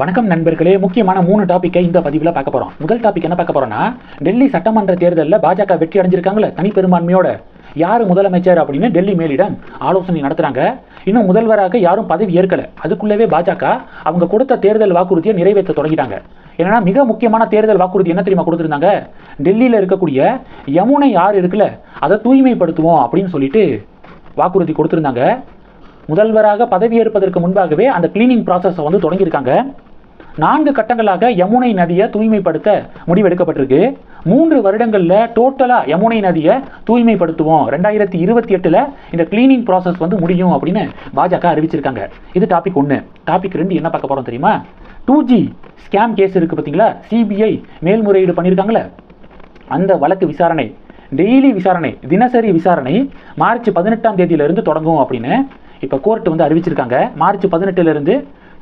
வணக்கம் நண்பர்களே. முக்கியமான மூணு டாப்பிக்கை இந்த பதிவில் பார்க்க போகிறோம் முதல் டாபிக் என்ன பார்க்க போறோம்னா டெல்லி சட்டமன்ற தேர்தலில் பாஜக வெற்றி அடைஞ்சிருக்காங்களே தனிப்பெரும்பான்மையோட யார் முதலமைச்சர் அப்படின்னு டெல்லி மேலிடம் ஆலோசனை நடத்துறாங்க. இன்னும் முதல்வராக யாரும் பதவி ஏற்கல. அதுக்குள்ளவே பாஜக அவங்க கொடுத்த தேர்தல் வாக்குறுதியை நிறைவேற்ற தொடங்கிட்டாங்க. ஏன்னா மிக முக்கியமான தேர்தல் வாக்குறுதி என்ன தெரியுமா கொடுத்துருந்தாங்க? டெல்லியில் இருக்கக்கூடிய யமுனை யார் இருக்குல்ல அதை தூய்மைப்படுத்துவோம் அப்படின்னு சொல்லிட்டு வாக்குறுதி கொடுத்துருந்தாங்க. முதல்வராக பதவியேற்பதற்கு முன்பாகவே அந்த கிளீனிங் ப்ராசஸை வந்து தொடங்கியிருக்காங்க. நான்கு கட்டங்களாக யமுனை நதியை தூய்மைப்படுத்த முடிவெடுக்கப்பட்டிருக்கு. மூன்று வருடங்களில் டோட்டலாக யமுனை நதியை தூய்மைப்படுத்துவோம். ரெண்டாயிரத்தி இருபத்தி எட்டில் இந்த கிளீனிங் ப்ராசஸ் வந்து முடியும் அப்படின்னு பாஜக அறிவிச்சிருக்காங்க. இது டாபிக் ஒன்று டாபிக் ரெண்டு என்ன பார்க்க போகிறோம் தெரியுமா? டூ ஜி ஸ்கேம் கேஸ் இருக்குது பார்த்தீங்களா? சிபிஐ மேல்முறையீடு பண்ணியிருக்காங்களே அந்த வழக்கு விசாரணை டெய்லி விசாரணை தினசரி விசாரணை மார்ச் பதினெட்டாம் தேதியிலிருந்து தொடங்கும் அப்படின்னு இப்போ கோர்ட் வந்து அறிவிச்சிருக்காங்க. மார்ச் பதினெட்டுலேருந்து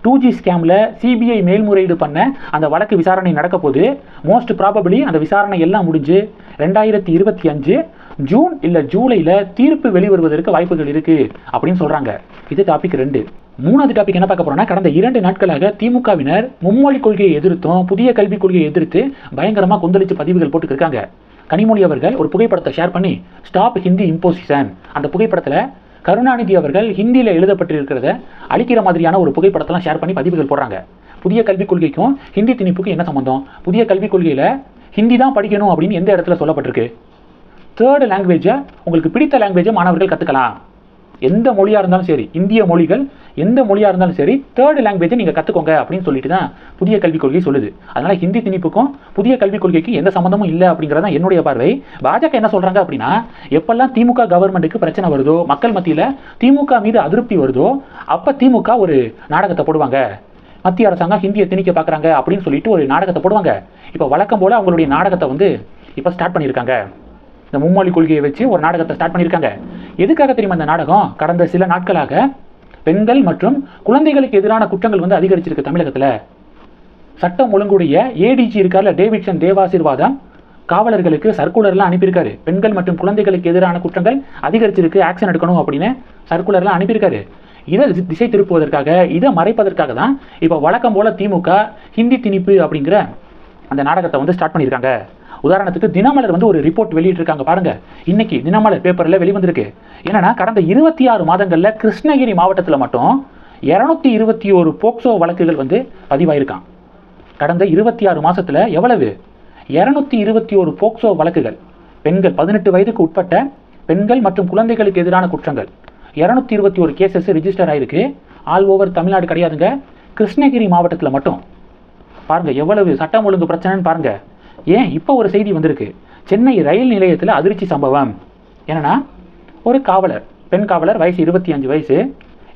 டூ ஜி ஸ்கேமில் சிபிஐ மேல்முறையீடு பண்ண அந்த வழக்கு விசாரணை நடக்க போது மோஸ்ட் ப்ராபபிளி அந்த விசாரணை எல்லாம் முடிஞ்சு ரெண்டாயிரத்தி இருபத்தி அஞ்சு ஜூன் இல்லை ஜூலையில் தீர்ப்பு வெளிவருவதற்கு வாய்ப்புகள் இருக்குது அப்படின்னு சொல்கிறாங்க இது டாபிக் ரெண்டு. மூணாவது டாபிக் என்ன பார்க்க போறோம்னா கடந்த இரண்டு நாட்களாக திமுகவினர் மும்மொழி கொள்கையை எதிர்த்தும் புதிய கல்விக் கொள்கையை எதிர்த்து பயங்கரமாக கொந்தளிச்சு பதிவுகள் போட்டுக்கிருக்காங்க கனிமொழி அவர்கள் ஒரு புகைப்படத்தை ஷேர் பண்ணி ஸ்டாப் ஹிந்தி இம்போசிஷன் அந்த புகைப்படத்தில் கருணாநிதி அவர்கள் ஹிந்தியில் எழுதப்பட்டிருக்கிறத அழிக்கிற மாதிரியான ஒரு புகைப்படத்தெல்லாம் ஷேர் பண்ணி பதிவுகள் போடுறாங்க. புதிய கல்விக் கொள்கைக்கும் ஹிந்தி திணிப்புக்கும் என்ன சம்பந்தம்? புதிய கல்விக் கொள்கையில் ஹிந்தி தான் படிக்கணும் அப்படின்னு எந்த இடத்துல சொல்லப்பட்டிருக்கு? தேர்டு லாங்குவேஜை உங்களுக்கு பிடித்த லாங்குவேஜை மாணவர்கள் கற்றுக்கலாம் எந்த மொழியாக இருந்தாலும் சரி இந்திய மொழிகள் எந்த மொழியாக இருந்தாலும் சரி தேர்ட் லாங்குவேஜை நீங்கள் கற்றுக்கோங்க அப்படின்னு சொல்லிட்டு தான் புதிய கல்விக் கொள்கை சொல்லுது. அதனால் ஹிந்தி திணிப்புக்கும் புதிய கல்விக் கொள்கைக்கு எந்த சம்மந்தமும் இல்லை அப்படிங்கிறது தான் என்னுடைய பார்வை. பாஜக என்ன சொல்கிறாங்க அப்படின்னா எப்பெல்லாம் திமுக கவர்மெண்ட்டுக்கு பிரச்சனை வருதோ மக்கள் மத்தியில் திமுக மீது அதிருப்தி வருதோ அப்போ திமுக ஒரு நாடகத்தை போடுவாங்க. மத்திய அரசாங்கம் ஹிந்தியை திணிக்க பார்க்குறாங்க அப்படின்னு சொல்லிட்டு ஒரு நாடகத்தை போடுவாங்க. இப்போ வழக்கம் போல் அவங்களுடைய நாடகத்தை வந்து இப்போ ஸ்டார்ட் பண்ணியிருக்காங்க இந்த மும்மொழி கொள்கையை வச்சு ஒரு நாடகத்தை ஸ்டார்ட் பண்ணியிருக்காங்க எதுக்காக தெரியுமா இந்த நாடகம்? கடந்த சில நாட்களாக பெண்கள் மற்றும் குழந்தைகளுக்கு எதிரான குற்றங்கள் வந்து அதிகரிச்சிருக்கு தமிழகத்தில். சட்டம் ஒழுங்குடைய ஏடிஜி இருக்கார்ல டேவிட்சன் தேவாசீர்வாதம் காவலர்களுக்கு சர்க்குலர்லாம் அனுப்பியிருக்காரு. பெண்கள் மற்றும் குழந்தைகளுக்கு எதிரான குற்றங்கள் அதிகரிச்சிருக்கு ஆக்ஷன் எடுக்கணும் அப்படின்னு சர்க்குலர்லாம் அனுப்பியிருக்காரு. இதை தி- திசை திருப்புவதற்காக இதை மறைப்பதற்காக தான் இப்போ வழக்கம் போல திமுக ஹிந்தி திணிப்பு அப்படிங்கிற அந்த நாடகத்தை வந்து ஸ்டார்ட் பண்ணியிருக்காங்க. உதாரணத்துக்கு தினமலர் வந்து ஒரு ரிப்போர்ட் வெளியிட்டிருக்காங்க பாருங்க. இன்னைக்கு தினமலர் பேப்பரில் வெளிவந்திருக்கு. என்னன்னா கடந்த இருபத்தி ஆறு மாதங்களில் கிருஷ்ணகிரி மாவட்டத்தில் மட்டும் இரநூத்தி இருபத்தி ஒரு போக்சோ வழக்குகள் வந்து பதிவாயிருக்கான் கடந்த இருபத்தி ஆறு மாசத்துல எவ்வளவு? இரநூத்தி இருபத்தி ஒரு போக்சோ வழக்குகள். பெண்கள் பதினெட்டு வயதுக்கு உட்பட்ட பெண்கள் மற்றும் குழந்தைகளுக்கு எதிரான குற்றங்கள். இரநூத்தி இருபத்தி ஒரு கேசஸ் ரிஜிஸ்டர் ஆயிருக்கு. ஆல் ஓவர் தமிழ்நாடு கிடையாதுங்க. கிருஷ்ணகிரி மாவட்டத்தில் மட்டும். பாருங்க எவ்வளவு சட்டம் ஒழுங்கு பிரச்சனைன்னு பாருங்க. ஏன் இப்போ ஒரு செய்தி வந்திருக்கு? சென்னை ரயில் நிலையத்தில் அதிர்ச்சி சம்பவம். என்னென்னா ஒரு காவலர் பெண் காவலர் வயசு இருபத்தி அஞ்சு வயசு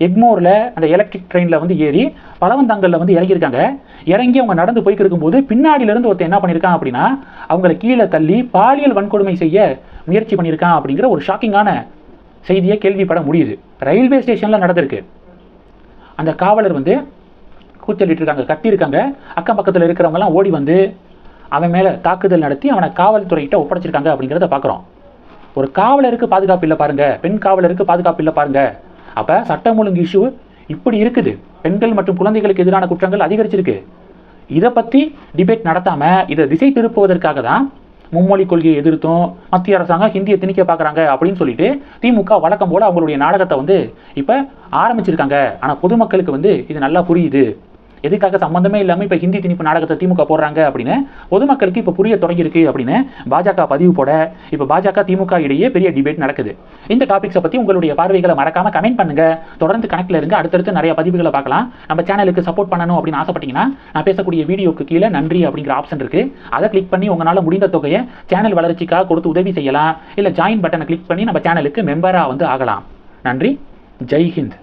எக்மோரில் அந்த எலக்ட்ரிக் ட்ரெயினில் வந்து ஏறி பழவந்தாங்கல்ல வந்து இறங்கியிருக்காங்க. இறங்கி அவங்க நடந்து போய்க்கு இருக்கும்போது பின்னாடியிலேருந்து ஒருத்தன் என்ன பண்ணியிருக்கான் அப்படின்னா அவங்கள கீழே தள்ளி பாலியல் வன்கொடுமை செய்ய முயற்சி பண்ணியிருக்கான் அப்படிங்கிற ஒரு ஷாக்கிங்கான செய்தியை கேள்விப்பட முடியுது. ரயில்வே ஸ்டேஷனில் நடந்திருக்கு. அந்த காவலர் வந்து கூச்சலிட்டு இருக்காங்க கட்டியிருக்காங்க அக்கம் பக்கத்தில் இருக்கிறவங்கலாம் ஓடி வந்து அவன் மேலே தாக்குதல் நடத்தி அவனை காவல்துறையிட்ட ஒப்படைச்சிருக்காங்க அப்படிங்கிறத பார்க்குறோம் ஒரு காவலருக்கு பாதுகாப்பு இல்லை பாருங்க பெண் காவலருக்கு பாதுகாப்பு இல்லை பாருங்க. அப்போ சட்டம் ஒழுங்கு இஷ்யூ இப்படி இருக்குது. பெண்கள் மற்றும் குழந்தைகளுக்கு எதிரான குற்றங்கள் அதிகரிச்சிருக்கு. இதை பற்றி டிபேட் நடத்தாமல் இதை திசை திருப்புவதற்காக தான் மும்மொழி கொள்கையை எதிர்த்தும் மத்திய அரசாங்கம் ஹிந்தியை திணிக்க பார்க்குறாங்க அப்படின்னு சொல்லிட்டு திமுக வழக்கம் போல் அவங்களுடைய நாடகத்தை வந்து இப்போ ஆரம்பிச்சிருக்காங்க. ஆனால் பொதுமக்களுக்கு வந்து இது நல்லா புரியுது. எதுக்காக சம்பந்தமே இல்லாமல் இப்போ ஹிந்தி திணிப்பு நாடகத்தை திமுக போடுறாங்க அப்படின்னு பொதுமக்களுக்கு இப்போ புரிய தொடங்கியிருக்கு அப்படின்னு பாஜக பதிவு போட இப்போ பாஜக திமுக இடையே பெரிய டிபேட் நடக்குது. இந்த டாபிக்ஸை பற்றி உங்களுடைய பார்வைகளை மறக்காம கமெண்ட் பண்ணுங்க. தொடர்ந்து கணக்கில் இருங்க அடுத்தடுத்து நிறைய பதிவுகளை பார்க்கலாம். நம்ம சேனலுக்கு சப்போர்ட் பண்ணணும் அப்படின்னு ஆசைப்பட்டீங்கன்னா நான் பேசக்கூடிய வீடியோக்கு கீழே நன்றி அப்படிங்கிற ஆப்ஷன் இருக்கு. அதை கிளிக் பண்ணி உங்களால் முடிந்த தொகையை சேனல் வளர்ச்சிக்காக கொடுத்து உதவி செய்யலாம். இல்லை ஜாயின் பட்டனை கிளிக் பண்ணி நம்ம சேனலுக்கு மெம்பராக வந்து ஆகலாம். நன்றி. ஜெய் ஹிந்த்.